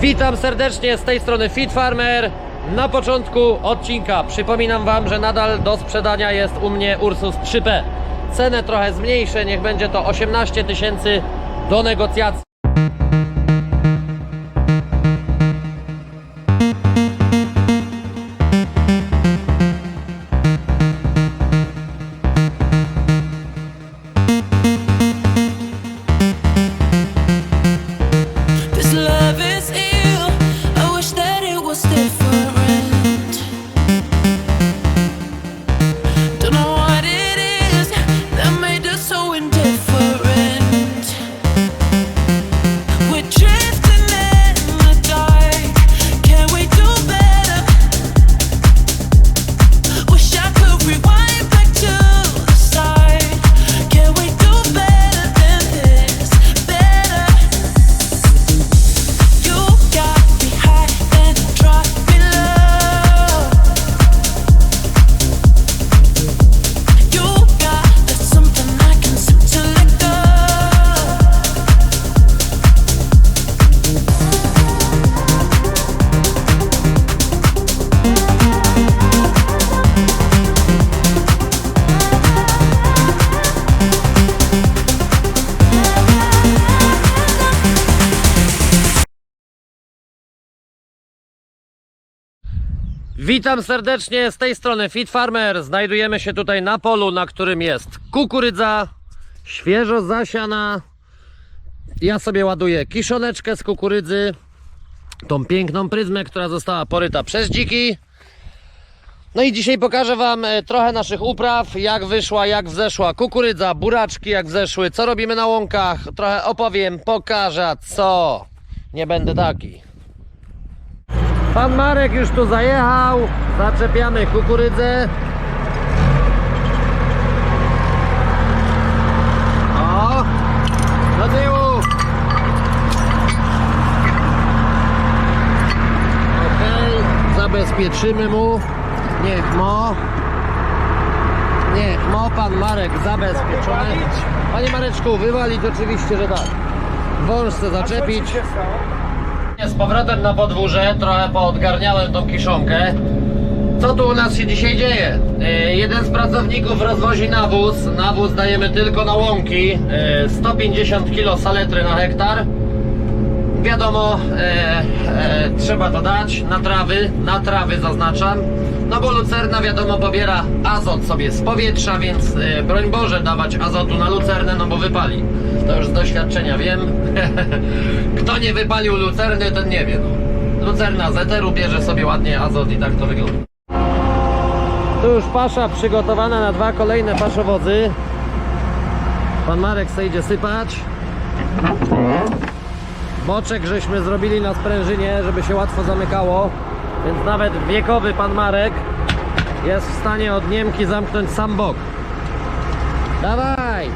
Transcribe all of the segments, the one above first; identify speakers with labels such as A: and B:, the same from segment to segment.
A: Witam serdecznie z tej strony Fit Farmer. Na początku odcinka przypominam Wam, że nadal do sprzedania jest u mnie Ursus 3P. Cenę trochę zmniejszę, niech będzie to 18 tysięcy do negocjacji. Witam serdecznie z tej strony Fit Farmer. Znajdujemy się tutaj na polu, na którym jest kukurydza świeżo zasiana. Ja sobie ładuję kiszoneczkę z kukurydzy, tą piękną pryzmę, która została poryta przez dziki. No i dzisiaj pokażę Wam e, trochę naszych upraw, jak wyszła, jak wzeszła kukurydza, buraczki jak wzeszły, co robimy na łąkach. Trochę opowiem, pokażę, co. Nie będę taki. Pan Marek już tu zajechał. Zaczepiamy kukurydzę. O! Do tyłu! Zabezpieczymy mu. Niech mo. Niech mo pan Marek zabezpieczony. Panie Mareczku, wywalić oczywiście, że tak. Wąż zaczepić. Z powrotem na podwórze, trochę poodgarniałem tą kiszonkę. Co tu u nas się dzisiaj dzieje? E, Jeden z pracowników rozwozi nawóz. Nawóz dajemy tylko na łąki. E, 150 kg saletry na hektar. Wiadomo, e, e, trzeba to dać na trawy, na trawy zaznaczam. No bo lucerna wiadomo pobiera azot sobie z powietrza, więc e, broń Boże dawać azotu na lucernę, no bo wypali. To już z doświadczenia wiem. Kto nie wypalił lucerny, ten nie wie. No. Lucerna z eteru bierze sobie ładnie azot i tak to wygląda. Tu już pasza przygotowana na dwa kolejne paszowozy. Pan Marek se idzie sypać. Boczek żeśmy zrobili na sprężynie, żeby się łatwo zamykało. Więc nawet wiekowy pan Marek jest w stanie od Niemki zamknąć sam bok. Dawaj!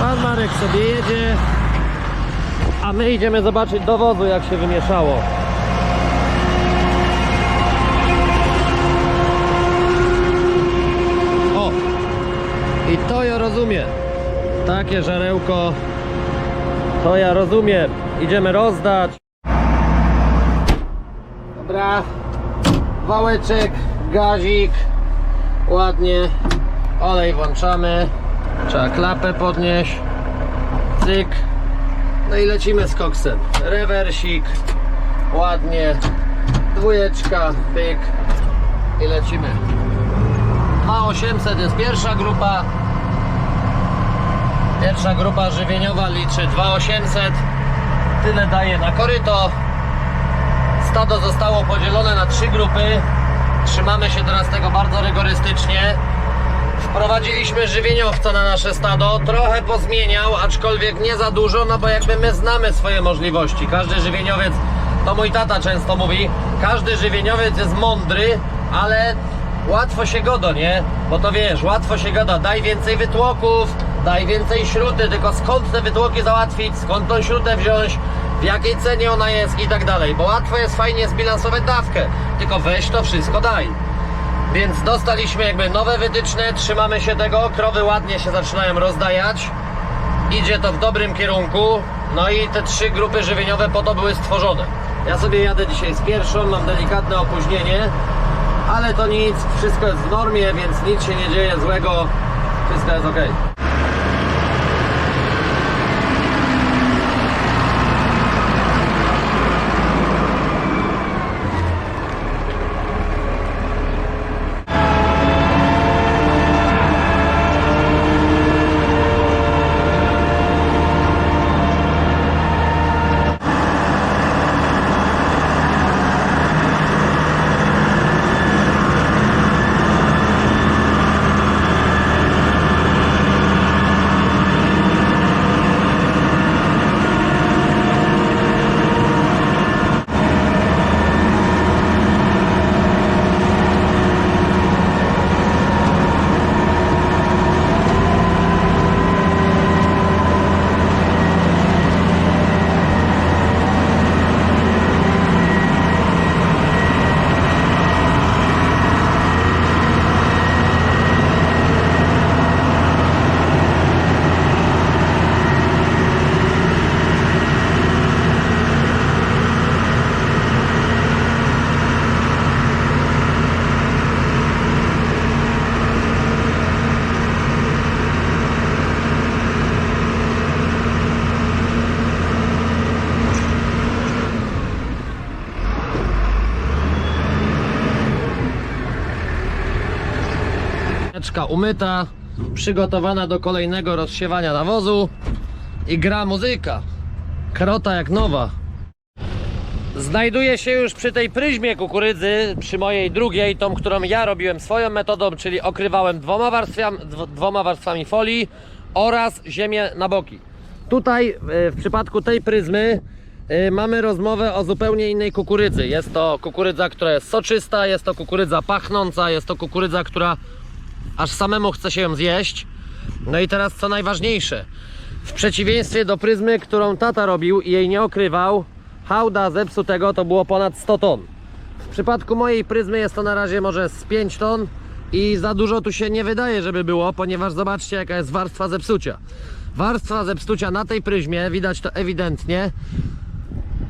A: Pan Marek sobie jedzie, a my idziemy zobaczyć do wozu jak się wymieszało. O! I to ja rozumiem. Takie żarełko. To ja rozumiem. Idziemy rozdać. Dobra. Wałeczek, gazik. Ładnie. Olej włączamy. Trzeba klapę podnieść. Cyk. No i lecimy z koksem. Rewersik. Ładnie. Dwójeczka. Pyk. I lecimy. 2800 jest pierwsza grupa. Pierwsza grupa żywieniowa liczy 2800. Tyle daje na koryto. Stado zostało podzielone na trzy grupy. Trzymamy się teraz tego bardzo rygorystycznie. Wprowadziliśmy żywieniowca na nasze stado, trochę pozmieniał, aczkolwiek nie za dużo, no bo jakby my znamy swoje możliwości. Każdy żywieniowiec to mój tata często mówi, każdy żywieniowiec jest mądry, ale łatwo się godo, nie? Bo to wiesz, łatwo się gada, daj więcej wytłoków, daj więcej śruty, tylko skąd te wytłoki załatwić, skąd tą śrutę wziąć, w jakiej cenie ona jest? I tak dalej, bo łatwo jest fajnie zbilansować dawkę, tylko weź to wszystko daj. Więc dostaliśmy jakby nowe wytyczne, trzymamy się tego, krowy ładnie się zaczynają rozdajać. Idzie to w dobrym kierunku. No i te trzy grupy żywieniowe po to były stworzone. Ja sobie jadę dzisiaj z pierwszą, mam delikatne opóźnienie, ale to nic, wszystko jest w normie, więc nic się nie dzieje złego, wszystko jest ok. Teczka umyta, przygotowana do kolejnego rozsiewania nawozu i gra muzyka. Krota jak nowa. Znajduję się już przy tej pryzmie kukurydzy, przy mojej drugiej, tą, którą ja robiłem swoją metodą, czyli okrywałem dwoma warstwami, dw- dwoma warstwami folii oraz ziemię na boki. Tutaj w przypadku tej pryzmy e, mamy rozmowę o zupełnie innej kukurydzy. Jest to kukurydza, która jest soczysta, jest to kukurydza pachnąca, jest to kukurydza, która aż samemu chce się ją zjeść. No i teraz co najważniejsze. W przeciwieństwie do pryzmy, którą tata robił i jej nie okrywał, hałda zepsutego to było ponad 100 ton. W przypadku mojej pryzmy jest to na razie może z 5 ton i za dużo tu się nie wydaje, żeby było, ponieważ zobaczcie jaka jest warstwa zepsucia. Warstwa zepsucia na tej pryzmie, widać to ewidentnie,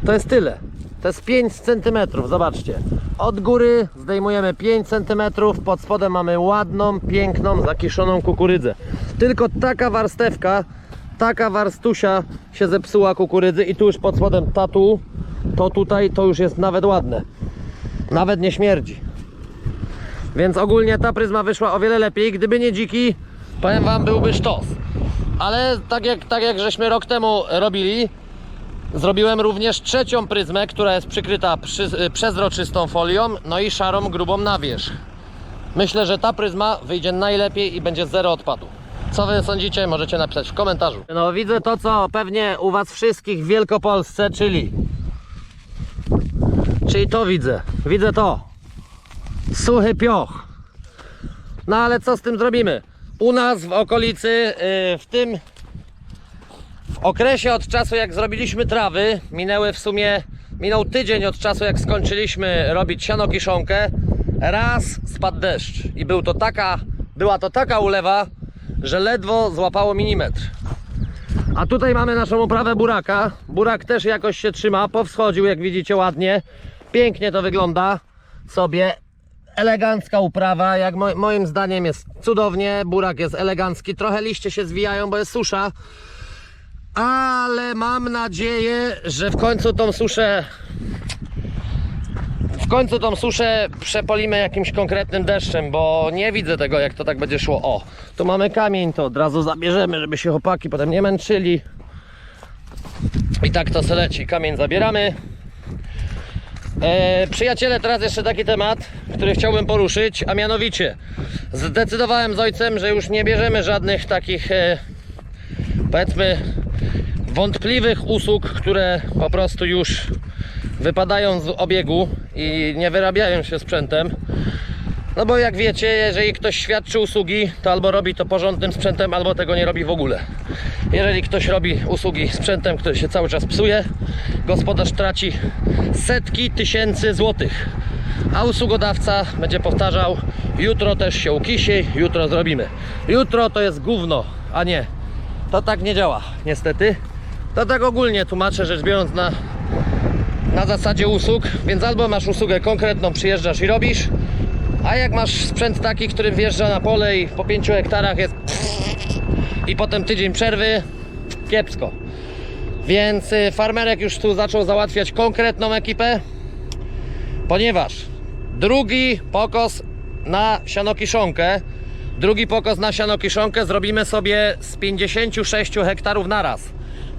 A: to jest tyle. To jest 5 cm, zobaczcie. Od góry zdejmujemy 5 cm, pod spodem mamy ładną, piękną, zakiszoną kukurydzę. Tylko taka warstewka, taka warstusia się zepsuła kukurydzy i tu już pod spodem tatu, to tutaj to już jest nawet ładne. Nawet nie śmierdzi. Więc ogólnie ta pryzma wyszła o wiele lepiej. Gdyby nie dziki, powiem wam, byłby sztos. Ale tak jak, tak jak żeśmy rok temu robili, Zrobiłem również trzecią pryzmę, która jest przykryta przy, y, przezroczystą folią, no i szarą, grubą na wierzch. Myślę, że ta pryzma wyjdzie najlepiej i będzie zero odpadu. Co wy sądzicie? Możecie napisać w komentarzu. No widzę to, co pewnie u was wszystkich w Wielkopolsce, czyli... Czyli to widzę. Widzę to. Suchy pioch. No ale co z tym zrobimy? U nas w okolicy, yy, w tym okresie od czasu jak zrobiliśmy trawy, minęły w sumie, minął tydzień od czasu jak skończyliśmy robić siano kiszonkę, raz spadł deszcz i był to taka, była to taka ulewa, że ledwo złapało milimetr. A tutaj mamy naszą uprawę buraka. Burak też jakoś się trzyma, powschodził jak widzicie ładnie. Pięknie to wygląda sobie. Elegancka uprawa, jak mo- moim zdaniem jest cudownie. Burak jest elegancki, trochę liście się zwijają, bo jest susza ale mam nadzieję, że w końcu tą suszę w końcu tą suszę przepolimy jakimś konkretnym deszczem, bo nie widzę tego jak to tak będzie szło. O, tu mamy kamień, to od razu zabierzemy, żeby się chłopaki potem nie męczyli. I tak to se leci. Kamień zabieramy. E, przyjaciele, teraz jeszcze taki temat, który chciałbym poruszyć, a mianowicie zdecydowałem z ojcem, że już nie bierzemy żadnych takich e, powiedzmy wątpliwych usług, które po prostu już wypadają z obiegu i nie wyrabiają się sprzętem. No bo jak wiecie, jeżeli ktoś świadczy usługi, to albo robi to porządnym sprzętem, albo tego nie robi w ogóle. Jeżeli ktoś robi usługi sprzętem, który się cały czas psuje, gospodarz traci setki tysięcy złotych. A usługodawca będzie powtarzał, jutro też się ukisi, jutro zrobimy. Jutro to jest gówno, a nie. To tak nie działa, niestety. To tak ogólnie tłumaczę rzecz biorąc na, na zasadzie usług, więc albo masz usługę konkretną, przyjeżdżasz i robisz, a jak masz sprzęt taki, który wjeżdża na pole i po 5 hektarach jest i potem tydzień przerwy, kiepsko. Więc y, farmerek już tu zaczął załatwiać konkretną ekipę, ponieważ drugi pokos na sianokiszonkę, drugi pokos na sianokiszonkę zrobimy sobie z 56 hektarów naraz.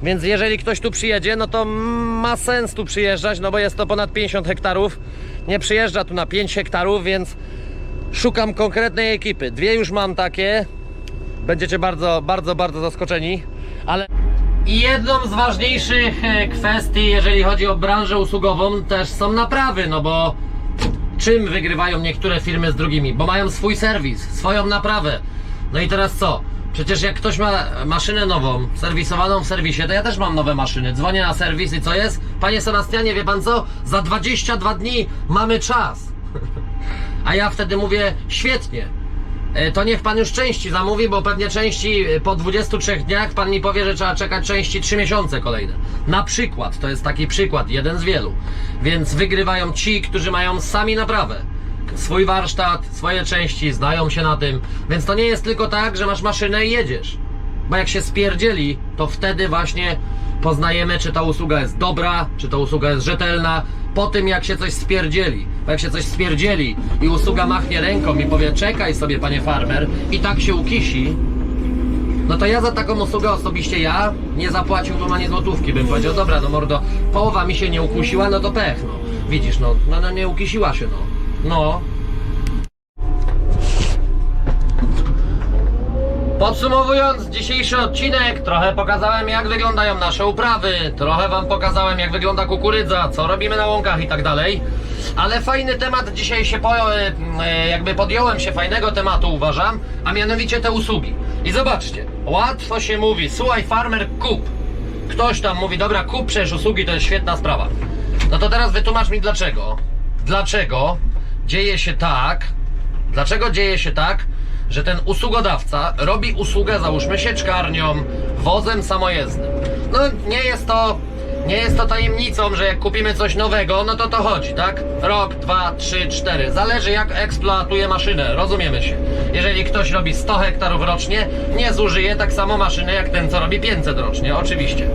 A: Więc jeżeli ktoś tu przyjedzie, no to ma sens tu przyjeżdżać, no bo jest to ponad 50 hektarów. Nie przyjeżdża tu na 5 hektarów, więc szukam konkretnej ekipy. Dwie już mam takie. Będziecie bardzo, bardzo, bardzo zaskoczeni, ale i jedną z ważniejszych e, kwestii, jeżeli chodzi o branżę usługową, też są naprawy, no bo czym wygrywają niektóre firmy z drugimi? Bo mają swój serwis, swoją naprawę. No i teraz co? Przecież jak ktoś ma maszynę nową, serwisowaną w serwisie, to ja też mam nowe maszyny. Dzwonię na serwis i co jest? Panie Sebastianie, wie pan co? Za 22 dni mamy czas. A ja wtedy mówię, świetnie. E, To niech pan już części zamówi, bo pewnie części e, po 23 dniach pan mi powie, że trzeba czekać części 3 miesiące kolejne. Na przykład, to jest taki przykład, jeden z wielu. Więc wygrywają ci, którzy mają sami naprawę. Swój warsztat, swoje części, znają się na tym. Więc to nie jest tylko tak, że masz maszynę i jedziesz. Bo jak się spierdzieli, to wtedy właśnie poznajemy, czy ta usługa jest dobra, czy ta usługa jest rzetelna. Po tym, jak się coś spierdzieli. Bo jak się coś spierdzieli i usługa machnie ręką i powie, czekaj sobie, panie farmer, i tak się ukisi, no to ja za taką usługę osobiście ja nie zapłaciłbym ani złotówki. Bym powiedział, dobra, no mordo, połowa mi się nie ukusiła, no to pech, no. Widzisz, no, no, no nie ukisiła się, no. No, Podsumowując dzisiejszy odcinek, trochę pokazałem jak wyglądają nasze uprawy, trochę wam pokazałem jak wygląda kukurydza, co robimy na łąkach i tak dalej. Ale fajny temat dzisiaj się po, e, e, jakby podjąłem się fajnego tematu uważam, a mianowicie te usługi. I zobaczcie, łatwo się mówi, słuchaj farmer kup. Ktoś tam mówi, dobra kup przecież usługi to jest świetna sprawa. No to teraz wytłumacz mi dlaczego. Dlaczego dzieje się tak, Dlaczego dzieje się tak, że ten usługodawca robi usługę, załóżmy sieczkarnią, wozem samojezdnym? No nie jest to, nie jest to tajemnicą, że jak kupimy coś nowego, no to to chodzi, tak? Rok, dwa, trzy, cztery. Zależy jak eksploatuje maszynę, rozumiemy się. Jeżeli ktoś robi 100 hektarów rocznie, nie zużyje tak samo maszyny jak ten, co robi 500 rocznie, oczywiście.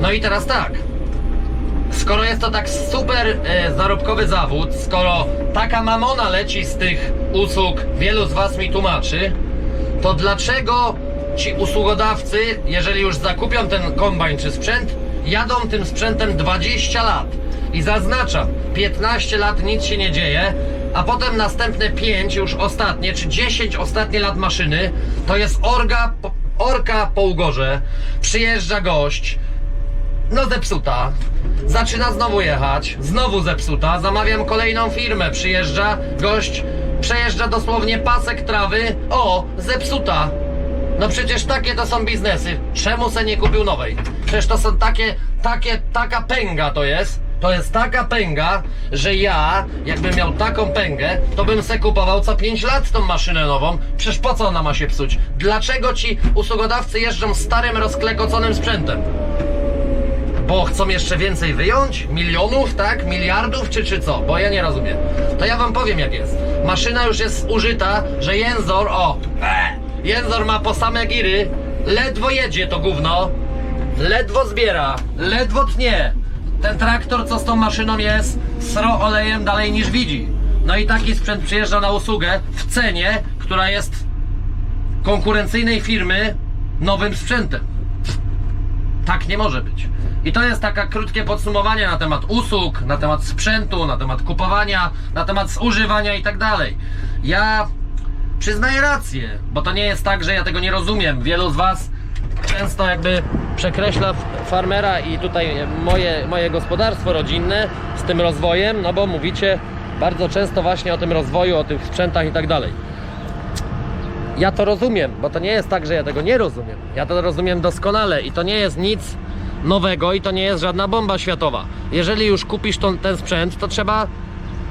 A: No i teraz tak, Skoro jest to tak super e, zarobkowy zawód, skoro taka mamona leci z tych usług, wielu z Was mi tłumaczy, to dlaczego ci usługodawcy, jeżeli już zakupią ten kombajn czy sprzęt, jadą tym sprzętem 20 lat? I zaznaczam, 15 lat nic się nie dzieje, a potem następne 5, już ostatnie, czy 10 ostatnie lat maszyny, to jest orga, orka po ugorze, przyjeżdża gość, no zepsuta. Zaczyna znowu jechać, znowu zepsuta. Zamawiam kolejną firmę. Przyjeżdża gość, przejeżdża dosłownie pasek trawy. O, zepsuta. No przecież takie to są biznesy. Czemu se nie kupił nowej? Przecież to są takie, takie, taka pęga to jest. To jest taka pęga, że ja, jakbym miał taką pęgę, to bym se kupował co 5 lat tą maszynę nową. Przecież po co ona ma się psuć? Dlaczego ci usługodawcy jeżdżą starym, rozklekoconym sprzętem? Bo chcą jeszcze więcej wyjąć? Milionów, tak? Miliardów, czy, czy co? Bo ja nie rozumiem. To ja wam powiem jak jest. Maszyna już jest użyta, że jęzor, o, jęzor ma po same giry, ledwo jedzie to gówno, ledwo zbiera, ledwo tnie. Ten traktor, co z tą maszyną jest, sro olejem dalej niż widzi. No i taki sprzęt przyjeżdża na usługę w cenie, która jest konkurencyjnej firmy nowym sprzętem. Tak nie może być. I to jest taka krótkie podsumowanie na temat usług, na temat sprzętu, na temat kupowania, na temat zużywania i tak dalej. Ja przyznaję rację, bo to nie jest tak, że ja tego nie rozumiem. Wielu z Was często jakby przekreśla farmera i tutaj moje, moje gospodarstwo rodzinne z tym rozwojem, no bo mówicie bardzo często właśnie o tym rozwoju, o tych sprzętach i tak dalej. Ja to rozumiem, bo to nie jest tak, że ja tego nie rozumiem. Ja to rozumiem doskonale i to nie jest nic nowego i to nie jest żadna bomba światowa. Jeżeli już kupisz tą, ten sprzęt, to trzeba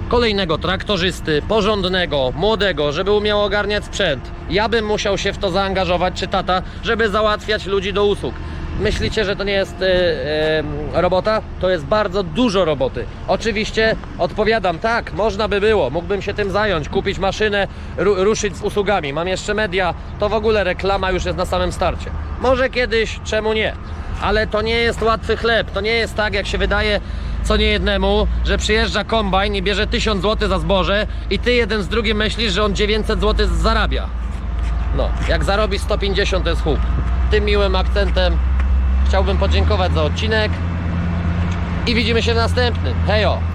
A: kolejnego traktorzysty, porządnego, młodego, żeby umiał ogarniać sprzęt. Ja bym musiał się w to zaangażować, czy tata, żeby załatwiać ludzi do usług. Myślicie, że to nie jest e, e, robota? To jest bardzo dużo roboty. Oczywiście odpowiadam, tak, można by było, mógłbym się tym zająć, kupić maszynę, ru, ruszyć z usługami. Mam jeszcze media, to w ogóle reklama już jest na samym starcie. Może kiedyś, czemu nie? Ale to nie jest łatwy chleb. To nie jest tak, jak się wydaje co nie jednemu, że przyjeżdża kombajn i bierze 1000 zł za zboże i ty jeden z drugim myślisz, że on 900 zł zarabia. No, jak zarobi 150 to jest huk. Tym miłym akcentem chciałbym podziękować za odcinek i widzimy się w następnym. Hejo!